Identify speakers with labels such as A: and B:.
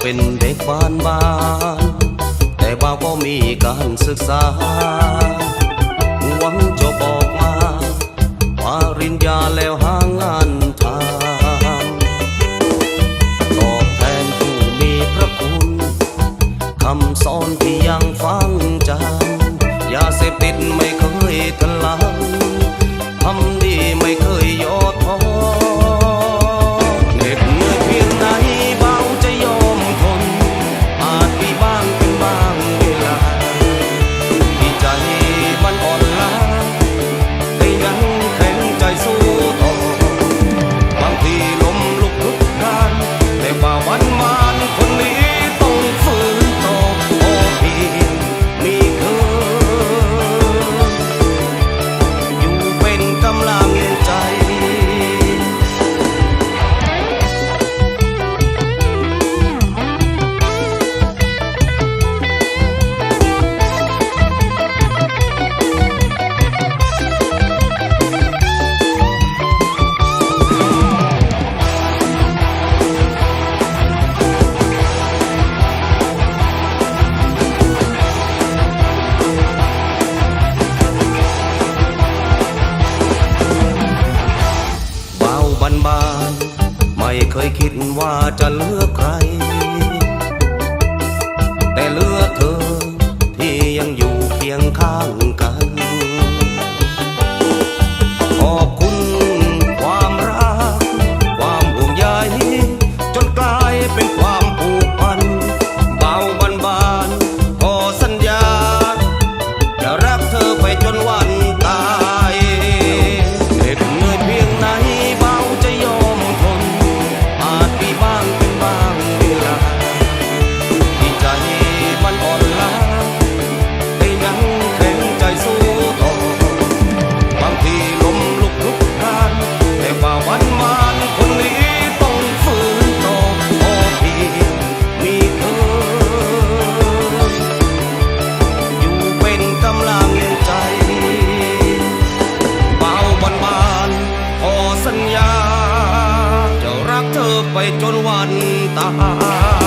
A: เป็นเด็กบ้านบ้านแต่บ่าก็มีการศึกษา หวังจะบอกมาปริญญาแล้วหางานทางตอบแทนผู้มีพระคุณคำสอนที่ยังฟังจำยาเสพติดไม่เคยทลาย ม่เคยคิดว่าจะเลือกใคร ไปจนวันตาย